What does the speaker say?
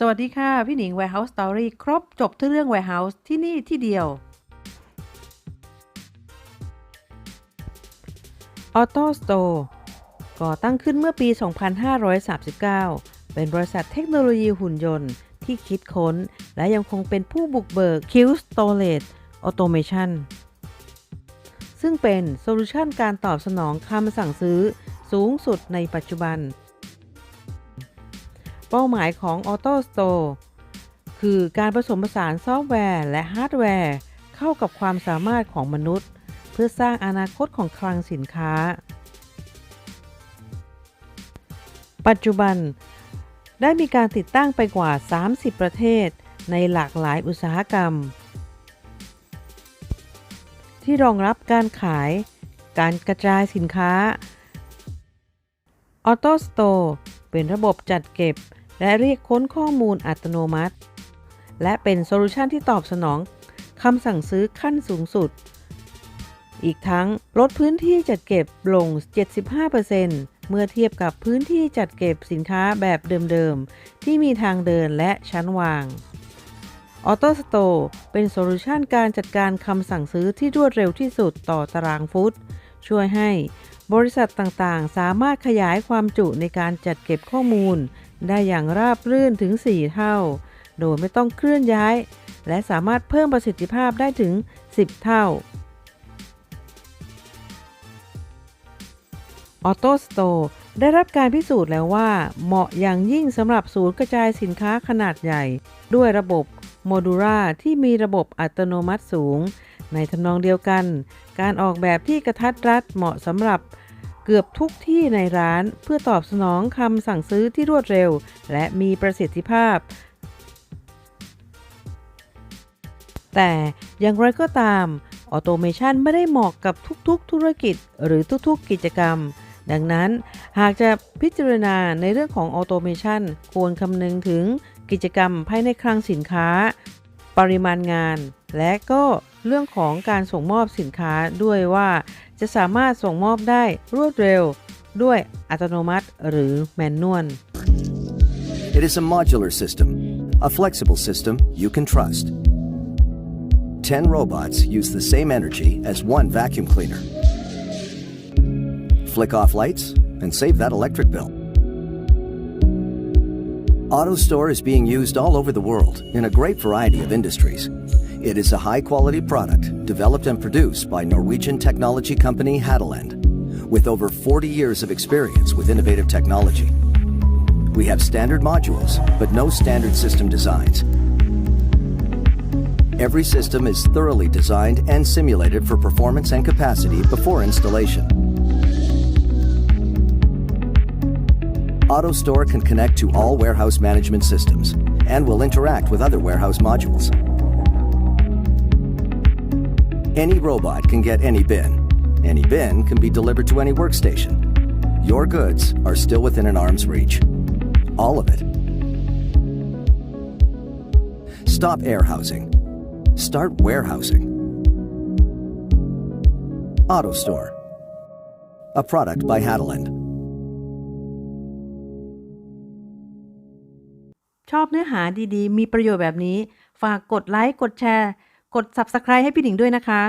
สวัสดีค่ะ พี่หนิง Warehouse Story ครบจบทุกเรื่อง Warehouse ที่นี่ที่เดียว Auto Store ก่อตั้งขึ้นเมื่อปี 2539 เป็นบริษัทเทคโนโลยีหุ่นยนต์ที่คิดค้น และยังคงเป็นผู้บุกเบิก Q Storage Automation ซึ่งเป็นโซลูชันการตอบสนองคำสั่งซื้อสูงสุดในปัจจุบัน ป้าหมายของ Auto Store คือการผสมผสานซอฟต์แวร์และฮาร์ดแวร์ เข้ากับความสามารถของมนุษย์ เพื่อสร้างอนาคตของคลังสินค้า ปัจจุบัน ได้มีการติดตั้งไปกว่า 30 ประเทศ ในหลากหลายอุตสาหกรรม ที่รองรับการขาย การกระจายสินค้า Auto Store เป็นระบบจัดเก็บ และเรียกค้นข้อมูลอัตโนมัติ และเป็นโซลูชันที่ตอบสนองคำสั่งซื้อขั้นสูงสุด อีกทั้งลดพื้นที่จัดเก็บลง 75%เมื่อเทียบกับพื้นที่จัดเก็บสินค้าแบบเดิมๆ ที่มีทางเดินและชั้นวาง Auto Store เป็นโซลูชันการจัดการคำสั่งซื้อที่รวดเร็วที่สุดต่อตารางฟุต ช่วยให้บริษัทต่างๆ สามารถขยายความจุในการจัดเก็บข้อมูล ได้อย่างราบรื่นถึง 4 เท่า โดยไม่ต้องเคลื่อนย้าย และสามารถเพิ่มประสิทธิภาพได้ถึง 10 เท่า Auto Store ได้รับการพิสูจน์แล้วว่า เหมาะอย่างยิ่งสำหรับศูนย์กระจายสินค้าขนาดใหญ่ ด้วยระบบ โมดูล่าที่มีระบบอัตโนมัติสูง ในทำนองเดียวกัน การออกแบบที่กระทัดรัดเหมาะสำหรับเกือบทุกที่ในร้านเพื่อตอบสนองคำสั่งซื้อที่รวดเร็ว และมีประสิทธิภาพ แต่อย่างไรก็ตามออโตเมชันไม่ได้เหมาะกับทุกๆ ธุรกิจหรือทุกๆ กิจกรรม ดังนั้นหากจะพิจารณาในเรื่องของออโตเมชันควรคำนึงถึง กิจกรรมภายในคลังสินค้า ปริมาณงาน และก็เรื่องของการส่งมอบสินค้าด้วยว่าจะสามารถส่งมอบได้รวดเร็ว ด้วยอัตโนมัติหรือแมนนวล It is a modular system, a flexible system you can trust. 10 robots use the same energy as one vacuum cleaner. Flick off lights and save that electric bill. AutoStore is being used all over the world in a great variety of industries. It is a high quality product developed and produced by Norwegian technology company Hadeland with over 40 years of experience with innovative technology. We have standard modules, but no standard system designs. Every system is thoroughly designed and simulated for performance and capacity before installation. AutoStore can connect to all warehouse management systems and will interact with other warehouse modules. Any robot can get any bin. Any bin can be delivered to any workstation. Your goods are still within an arm's reach. All of it. Stop air housing. Start warehousing. AutoStore. A product by Hadeland. ชอบเนื้อหาดีๆ มีประโยชน์แบบนี้ ฝากกดไลค์ กดแชร์ กด Subscribe ให้พี่หนิงด้วยนะคะ